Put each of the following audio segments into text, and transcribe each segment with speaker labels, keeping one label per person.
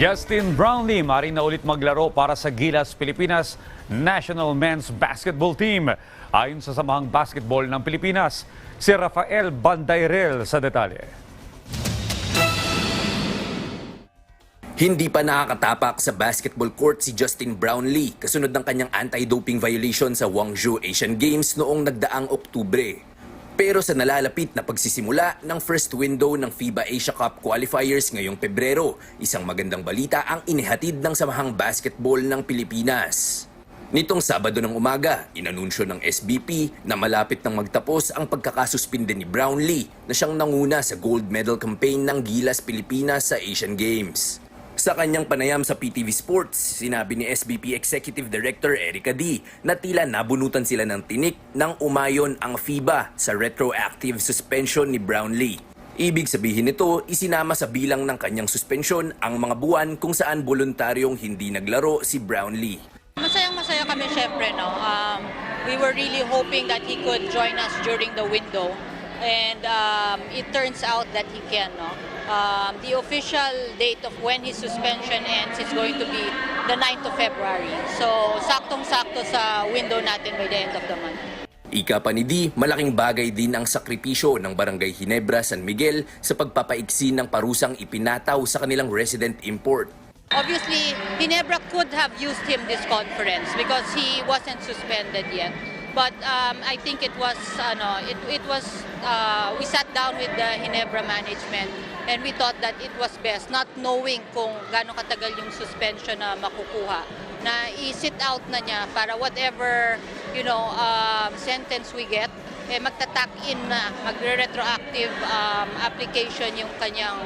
Speaker 1: Justin Brownlee mari na ulit maglaro para sa Gilas Pilipinas National Men's Basketball Team. Ayon sa Samahang Basketball ng Pilipinas, si Rafael Bandairel sa detalye.
Speaker 2: Hindi pa nakakatapak sa basketball court si Justin Brownlee kasunod ng kanyang anti-doping violation sa Gwangju Asian Games noong nagdaang Oktubre. Pero sa nalalapit na pagsisimula ng first window ng FIBA Asia Cup qualifiers ngayong Pebrero, isang magandang balita ang inihatid ng Samahang Basketball ng Pilipinas. Nitong Sabado ng umaga, inanunsyo ng SBP na malapit nang magtapos ang pagkakasuspinde ni Brownlee na siyang nanguna sa gold medal campaign ng Gilas Pilipinas sa Asian Games. Sa kanyang panayam sa PTV Sports, sinabi ni SBP Executive Director Erica D na tila nabunutan sila ng tinik nang umayon ang FIBA sa retroactive suspension ni Brownlee. Ibig sabihin nito, isinama sa bilang ng kanyang suspensyon ang mga buwan kung saan voluntaryong hindi naglaro si Brownlee.
Speaker 3: Masayang masaya kami syempre, no? Um, we were really hoping that he could join us during the window. And um, it turns out that he can, no? Um, the official date of when his suspension ends is going to be the 9th of February. So, saktong-sakto sa window natin by the end of the month.
Speaker 2: Ika pa ni D, malaking bagay din ang sakripisyo ng Barangay Hinebra San Miguel sa pagpapaiksi ng parusang ipinataw sa kanilang resident import.
Speaker 3: Obviously, Ginebra could have used him this conference because he wasn't suspended yet. But um, I think it was, ano, it, it was, uh, we sat down with the Ginebra management and we thought that it was best, not knowing kung gaano katagal yung suspension na makukuha, na i-sit out na niya para whatever, you know, um, sentence we get, eh, magtatak in na, magre-retroactive um, application yung kanyang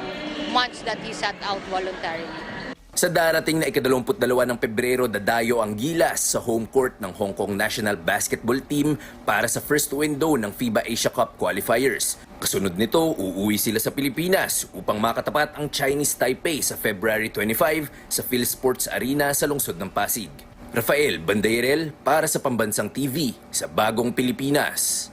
Speaker 3: months that he sat out voluntarily.
Speaker 2: Sa darating na ikadalawamput-dalawa ng Pebrero, dadayo ang Gilas sa home court ng Hong Kong National Basketball Team para sa first window ng FIBA Asia Cup qualifiers. Kasunod nito, uuwi sila sa Pilipinas upang makatapat ang Chinese Taipei sa February 25 sa PhilSports Arena sa lungsod ng Pasig. Rafael Bandairel para sa Pambansang TV sa Bagong Pilipinas.